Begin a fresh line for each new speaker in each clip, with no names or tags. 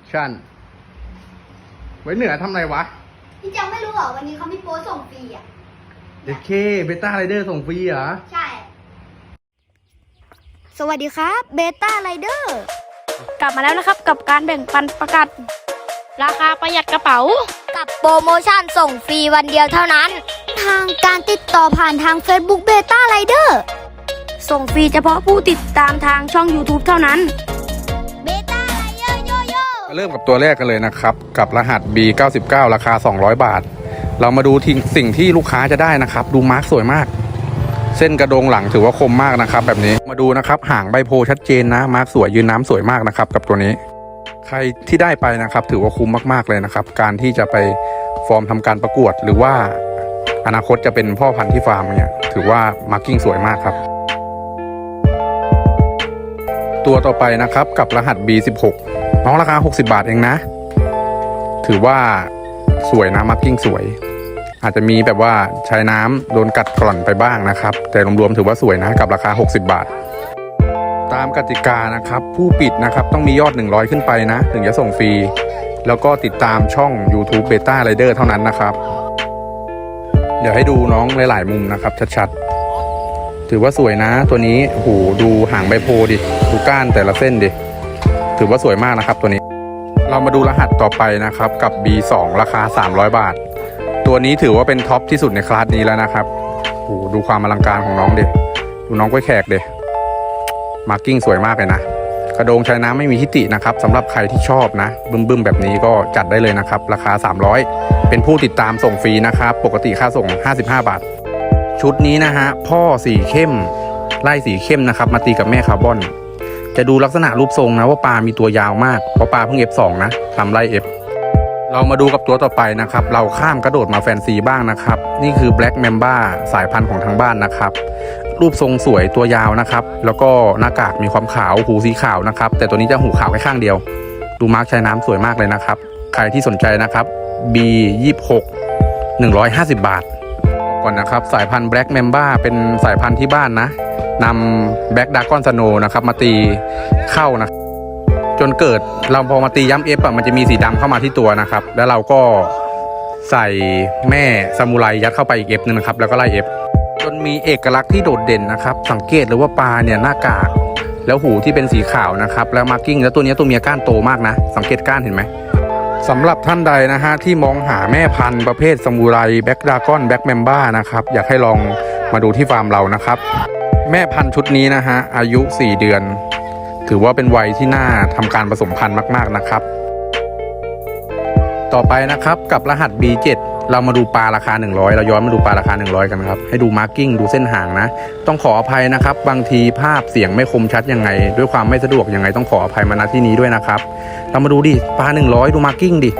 คชั่นไว้เหนือทำอะไรวะ
พี่จังไม่รู้เหรอวันนี้เขามีโปรส่งฟรีอะ
เด็กเคเบต้าไรเดอร์ส่งฟรีเหรอ
ใช่ สวัสดีครับเบต้าไรเดอร์
กลับมาแล้วนะครับกับการแบ่งปันประกาศราคาประหยัดกระเป๋า
กับโปรโมชั่นส่งฟรีวันเดียวเท่านั้น ทางการติดต่อผ่านทาง Facebook เบต้าไรเดอร์
ส่งฟรีเฉพาะผู้ติดตามทางช่อง YouTube เท่านั้น
เริ่
มกับตัวแรกกันเลยนะครับ กับรหัส B99 ราคา 200 บาท เรามาดูทิ้งสิ่งที่ลูกค้าจะได้นะครับ ดูมาร์กสวยมาก เส้นกระโดงหลังถือว่าคมมากนะครับ แบบนี้มาดูนะครับห่างใบโพชัดเจนนะมาร์กสวยยืนน้ำสวยมากนะครับกับตัวนี้ ใครที่ได้ไปนะครับ ถือว่าคุ้มมากๆเลยนะครับ การที่จะไปฟอร์มทำการประกวด หรือว่าอนาคตจะเป็นพ่อพันธุ์ที่ฟาร์มเนี่ยถือว่ามาร์กิ้งสวยมากครับ ตัวต่อไปนะครับกับรหัส B16 น้องราคา 60 บาทเองนะ ถือว่าสวยนะมาร์กิ้งสวย อาจจะมีแบบว่าใช้น้ำโดนกัดกร่อนไปบ้างนะครับ แต่รวมๆถือว่าสวยนะกับราคา 60 บาท ตามกติกานะครับ ผู้ปิดนะครับต้องมียอด 100 ขึ้นไปนะ ถึงจะส่งฟรี แล้วก็ติดตามช่อง YouTube Beta Rider เท่านั้นนะครับ เดี๋ยวให้ดูน้องหลาย ๆ มุมนะครับชัดๆถือว่าสวยนะตัวนี้โหดูหางใบโพดิ ดูก้านแต่ละเส้นดิ ถือว่าสวยมากนะครับตัวนี้ เรามาดูรหัสต่อไปนะครับกับ B2 ราคา 300 บาท ตัวนี้ถือว่าเป็นท็อปที่สุดในคลาสนี้แล้วนะครับโอ้ดูความอลังการของน้องเดิดูน้องกล้วยแขกเดิมาร์กิ้งสวยมากเลยนะกระโดงชายน้ำไม่มีทิตินะครับสำหรับใครที่ชอบนะ บึ้มๆแบบนี้ก็จัดได้เลยนะครับ ราคา 300 เป็นผู้ติดตามส่งฟรีนะครับ ปกติค่าส่ง 55 บาท ชุดนี้นะฮะพ่อสีเข้ม ไล่สีเข้มนะครับ มาตีกับแม่คาร์บอน จะดูลักษณะรูปทรงนะว่าปลา มีตัวยาวมาก เพราะปลาเพิ่ง F2 นะทำไล่ F เรามาดูกับตัวต่อไปนะครับ เราข้ามกระโดดมาแฟนซีบ้างนะครับ นี่คือ Black Mamba สายพันธุ์ของทางบ้านนะครับ รูปทรงสวยตัวยาวนะครับ แล้วก็หน้ากากมีความขาวหูสีขาวนะครับ แต่ตัวนี้จะหูขาวแค่ข้างเดียว ดูมาร์กชายน้ำสวยมากเลยนะครับ ใครที่สนใจนะครับ B 26 150 บาท ก่อนนะครับ สายพันธุ์ Black Mamba เป็นสายพันธุ์ที่บ้านนะนำ Black Dragon Snow นะครับ มาตีเข้านะจนเกิดเราพอมาตีย้ำเอฟอะมันจะมีสีดำเข้ามาที่ตัวนะครับ แล้วเราก็ใส่แม่ซามูไรยัดเข้าไปอีกเอฟนึงนะครับ แล้วก็ไล่เอฟจนมีเอกลักษณ์ที่โดดเด่นนะครับ สังเกตเลยว่าปลาเนี่ยหน้ากากแล้วหูที่เป็นสีขาวนะครับ แล้วมาร์กิ้งแล้วตัวนี้ตัวเมียก้านโตมากนะ สังเกตก้านเห็นไหม สำหรับท่านใดนะฮะที่มองหาแม่พันธุ์ประเภทซามูไรแบ็กดากอนแบ็กแมมบ้านะครับอยากให้ลองมาดูที่ฟาร์มเรานะครับ แม่พันธุ์ชุดนี้นะฮะอายุ 4 เดือน ถือว่าเป็นวัยที่น่าทำการผสมพันธุ์มาก ๆนะครับ ต่อไปนะครับกับรหัส B7 เรามาดูปลาราคา 100 เราย้อนมาดูปลาราคา 100 กันครับ ให้ดูมาร์กิ้งดูเส้นหางนะ ต้องขออภัยนะครับ บางทีภาพเสียงไม่คมชัดยังไง ด้วยความไม่สะดวกยังไงต้องขออภัยมาณที่นี้ด้วยนะครับ เรามาดูดิปลา 100 ดูมาร์กิ้งดิ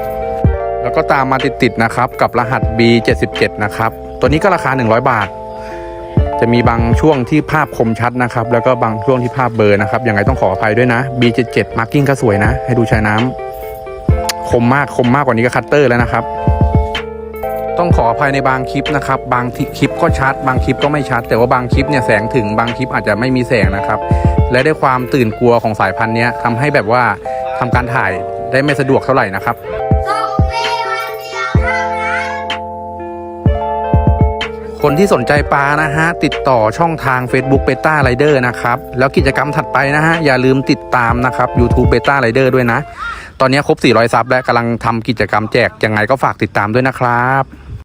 แล้วก็ตามมาติดๆนะครับ กับรหัส B77 นะครับ ตัวนี้ก็ราคา 100 บาท จะมีบางช่วงที่ภาพคมชัดนะครับ แล้วก็บางช่วงที่ภาพเบลอนะครับ ยังไงต้องขออภัยด้วยนะ B77 marking ก็สวยนะ ให้ดูชายน้ำคมมากคมมากกว่านี้ก็คัตเตอร์แล้วนะครับ ต้องขออภัยในบางคลิปนะครับ บางคลิปก็ชัด บางคลิปก็ไม่ชัด แต่ว่าบางคลิปเนี่ยแสงถึงบางคลิปอาจจะไม่มีแสงนะครับ และด้วยความตื่นกลัวของสายพันธุ์นี้ทำให้แบบว่าทำการถ่ายได้ไม่สะดวกเท่าไหร่นะครับคนที่สนใจปลานะฮะ ติดต่อช่องทาง Facebook Beta Rider นะครับ แล้วกิจกรรมถัดไปนะฮะ อย่าลืมติดตามนะครับ YouTube Beta Rider ด้วยนะ ตอนนี้ครบ 400 ซับแล้วกำลังทำกิจกรรมแจกยังไงก็ฝากติดตามด้วยนะครับ